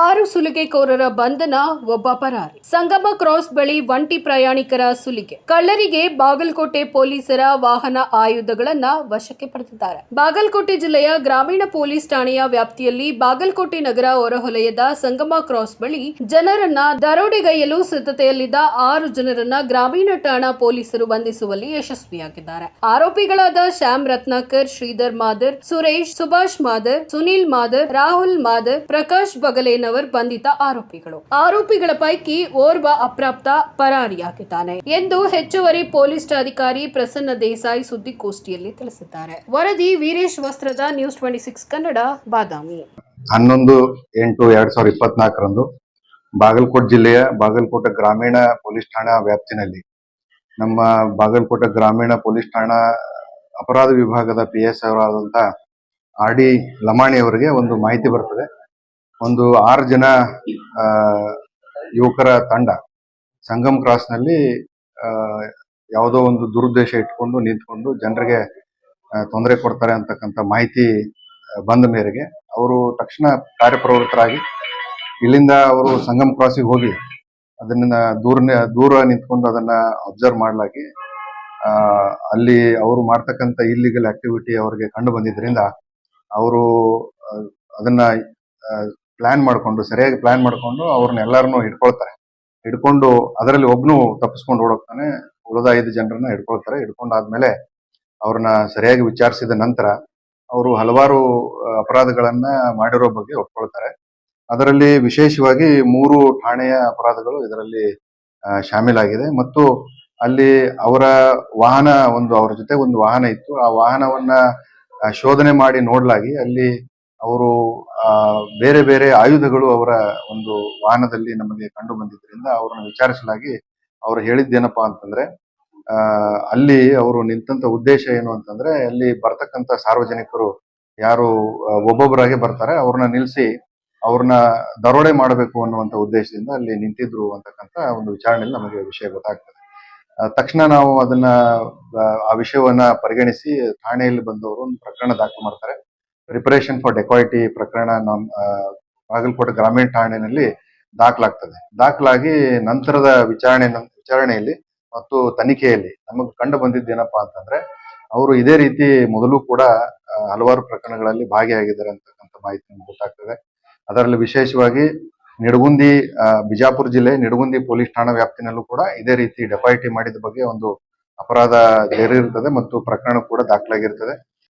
ಆರು ಸುಲಿಗೆಕೋರರ ಬಂಧನ, ಒಬ್ಬ ಪರಾರಿ. ಸಂಗಮ ಕ್ರಾಸ್ ಬಳಿ ಒಂಟಿ ಪ್ರಯಾಣಿಕರ ಸುಲಿಗೆ. ಕಳ್ಳರಿಗೆ ಬಾಗಲಕೋಟೆ ಪೊಲೀಸರ ವಾಹನ ಆಯುಧಗಳನ್ನ ವಶಕ್ಕೆ ಪಡೆದಿದ್ದಾರೆ. ಬಾಗಲಕೋಟೆ ಜಿಲ್ಲೆಯ ಗ್ರಾಮೀಣ ಪೊಲೀಸ್ ಠಾಣೆಯ ವ್ಯಾಪ್ತಿಯಲ್ಲಿ ಬಾಗಲಕೋಟೆ ನಗರ ಹೊರಹೊಲಯದ ಸಂಗಮ ಕ್ರಾಸ್ ಬಳಿ ಜನರನ್ನ ದರೋಡೆಗೈಯಲು ಸಿದ್ಧತೆಯಲ್ಲಿದ್ದ ಆರು ಜನರನ್ನ ಗ್ರಾಮೀಣ ಠಾಣಾ ಪೊಲೀಸರು ಬಂಧಿಸುವಲ್ಲಿ ಯಶಸ್ವಿಯಾಗಿದ್ದಾರೆ. ಆರೋಪಿಗಳಾದ ಶ್ಯಾಮ್ ರತ್ನಾಕರ್, ಶ್ರೀಧರ್ ಮಾದರ್, ಸುರೇಶ್, ಸುಭಾಷ್ ಮಾದರ್, ಸುನೀಲ್ ಮಾದರ್, ರಾಹುಲ್ ಮಾದರ್, ಪ್ರಕಾಶ್ ಬಗಲೇನವರ್ ಬಂಧಿತ ಆರೋಪಿಗಳು. ಆರೋಪಿಗಳ ಪೈಕಿ ಓರ್ವ ಅಪ್ರಾಪ್ತ ಪರಾರಿಯಾಗಿದ್ದಾನೆ ಎಂದು ಹೆಚ್ಚುವರಿ ಪೊಲೀಸ್ ಅಧಿಕಾರಿ ಪ್ರಸನ್ನ ದೇಸಾಯಿ ಸುದ್ದಿಗೋಷ್ಠಿಯಲ್ಲಿ ತಿಳಿಸಿದ್ದಾರೆ. ವರದಿ Veeresh Vastrad, news twenty six Kannada, Badami. ಹನ್ನೊಂದು ಎಂಟು ಎರಡ್ ಸಾವಿರದ ಇಪ್ಪತ್ನಾಲ್ಕರಂದು ಬಾಗಲಕೋಟೆ ಜಿಲ್ಲೆಯ ಬಾಗಲಕೋಟೆ ಗ್ರಾಮೀಣ ಪೊಲೀಸ್ ಠಾಣಾ ವ್ಯಾಪ್ತಿನಲ್ಲಿ ನಮ್ಮ ಬಾಗಲಕೋಟೆ ಗ್ರಾಮೀಣ ಪೊಲೀಸ್ ಠಾಣಾ ಅಪರಾಧ ವಿಭಾಗದ ಪಿ ಎಸ್ ಅವರಾದಂತಹ ಆರ್ ಡಿ ಲಮಾಣಿ ಅವರಿಗೆ ಒಂದು ಮಾಹಿತಿ ಬರ್ತದೆ. ಒಂದು ಆರು ಜನ ಯುವಕರ ತಂಡ ಸಂಗಮ್ ಕ್ರಾಸ್ನಲ್ಲಿ ಯಾವುದೋ ಒಂದು ದುರುದ್ದೇಶ ಇಟ್ಕೊಂಡು ನಿಂತ್ಕೊಂಡು ಜನರಿಗೆ ತೊಂದರೆ ಕೊಡ್ತಾರೆ ಅಂತಕ್ಕಂಥ ಮಾಹಿತಿ ಬಂದ ಮೇರೆಗೆ ಅವರು ತಕ್ಷಣ ಕಾರ್ಯಪ್ರವೃತ್ತರಾಗಿ ಇಲ್ಲಿಂದ ಅವರು ಸಂಗಮ್ ಕ್ರಾಸಿಗೆ ಹೋಗಿ ಅದನ್ನ ದೂರ ದೂರ ನಿಂತ್ಕೊಂಡು ಅದನ್ನ ಅಬ್ಸರ್ವ್ ಮಾಡಲಾಗಿ ಅಲ್ಲಿ ಅವರು ಮಾಡ್ತಕ್ಕಂಥ ಇಲ್ಲಿಗಲ್ ಆಕ್ಟಿವಿಟಿ ಅವರಿಗೆ ಕಂಡು ಬಂದಿದ್ರಿಂದ ಅವರು ಅದನ್ನ ಪ್ಲಾನ್ ಮಾಡ್ಕೊಂಡು, ಸರಿಯಾಗಿ ಪ್ಲಾನ್ ಮಾಡ್ಕೊಂಡು ಅವ್ರನ್ನ ಎಲ್ಲರನ್ನು ಹಿಡ್ಕೊಳ್ತಾರೆ. ಹಿಡ್ಕೊಂಡು ಅದರಲ್ಲಿ ಒಬ್ನು ತಪ್ಪಿಸ್ಕೊಂಡು ಓಡೋಗ್ತಾನೆ, ಉಳಿದ ಐದು ಜನರನ್ನ ಹಿಡ್ಕೊಳ್ತಾರೆ. ಹಿಡ್ಕೊಂಡಾದ್ಮೇಲೆ ಅವ್ರನ್ನ ಸರಿಯಾಗಿ ವಿಚಾರಿಸಿದ ನಂತರ ಅವರು ಹಲವಾರು ಅಪರಾಧಗಳನ್ನ ಮಾಡಿರೋ ಬಗ್ಗೆ ಒಪ್ಕೊಳ್ತಾರೆ. ಅದರಲ್ಲಿ ವಿಶೇಷವಾಗಿ ಮೂರು ಠಾಣೆಯ ಅಪರಾಧಗಳು ಇದರಲ್ಲಿ ಶಾಮೀಲಾಗಿದೆ. ಮತ್ತು ಅಲ್ಲಿ ಅವರ ವಾಹನ ಒಂದು, ಅವರ ಜೊತೆ ಒಂದು ವಾಹನ ಇತ್ತು. ಆ ವಾಹನವನ್ನ ಶೋಧನೆ ಮಾಡಿ ನೋಡ್ಲಾಗಿ ಅಲ್ಲಿ ಅವರು ಬೇರೆ ಬೇರೆ ಆಯುಧಗಳು ಅವರ ಒಂದು ವಾಹನದಲ್ಲಿ ನಮಗೆ ಕಂಡು ಬಂದಿದ್ದರಿಂದ ಅವರನ್ನು ವಿಚಾರಿಸಲಾಗಿ ಅವರು ಹೇಳಿದ್ದೇನಪ್ಪಾ ಅಂತಂದ್ರೆ ಅಲ್ಲಿ ಅವರು ನಿಂತಂತ ಉದ್ದೇಶ ಏನು ಅಂತಂದ್ರೆ, ಅಲ್ಲಿ ಬರ್ತಕ್ಕಂತ ಸಾರ್ವಜನಿಕರು ಯಾರು ಒಬ್ಬೊಬ್ಬರಾಗಿ ಬರ್ತಾರೆ, ಅವ್ರನ್ನ ನಿಲ್ಲಿಸಿ ಅವ್ರನ್ನ ದರೋಡೆ ಮಾಡಬೇಕು ಅನ್ನುವಂತ ಉದ್ದೇಶದಿಂದ ಅಲ್ಲಿ ನಿಂತಿದ್ರು ಅಂತಕ್ಕಂಥ ಒಂದು ವಿಚಾರಣೆಯಲ್ಲಿ ನಮಗೆ ವಿಷಯ ಗೊತ್ತಾಗ್ತದೆ. ತಕ್ಷಣ ನಾವು ಅದನ್ನ ಆ ವಿಷಯವನ್ನ ಪರಿಗಣಿಸಿ, ಠಾಣೆಯಲ್ಲಿ ಬಂದವರು ಒಂದು ಪ್ರಕರಣ ದಾಖಲು ಮಾಡ್ತಾರೆ. ಪ್ರಿಪರೇಷನ್ ಫಾರ್ ಡೆಕಾಯಿಟಿ ಪ್ರಕರಣ ನಮ್ಮ ಬಾಗಲಕೋಟೆ ಗ್ರಾಮೀಣ ಠಾಣೆಯಲ್ಲಿ ದಾಖಲಾಗ್ತದೆ. ದಾಖಲಾಗಿ ನಂತರದ ವಿಚಾರಣೆ, ವಿಚಾರಣೆಯಲ್ಲಿ ಮತ್ತು ತನಿಖೆಯಲ್ಲಿ ನಮಗೆ ಕಂಡು ಬಂದಿದ್ದೇನಪ್ಪ ಅಂತಂದ್ರೆ, ಅವರು ಇದೇ ರೀತಿ ಮೊದಲು ಕೂಡ ಹಲವಾರು ಪ್ರಕರಣಗಳಲ್ಲಿ ಭಾಗಿಯಾಗಿದ್ದಾರೆ ಅಂತಕ್ಕಂಥ ಮಾಹಿತಿ ಗೊತ್ತಾಗ್ತದೆ. ಅದರಲ್ಲಿ ವಿಶೇಷವಾಗಿ ನಿಡಗುಂದಿ ಬಿಜಾಪುರ ಜಿಲ್ಲೆ, ನಿಡಗುಂದಿ ಪೊಲೀಸ್ ಠಾಣಾ ವ್ಯಾಪ್ತಿನಲ್ಲೂ ಕೂಡ ಇದೇ ರೀತಿ ಡೆಪಾಯಿಟಿ ಮಾಡಿದ ಬಗ್ಗೆ ಒಂದು ಅಪರಾಧ ಇರ್ತದೆ ಮತ್ತು ಪ್ರಕರಣ ಕೂಡ ದಾಖಲಾಗಿರ್ತದೆ.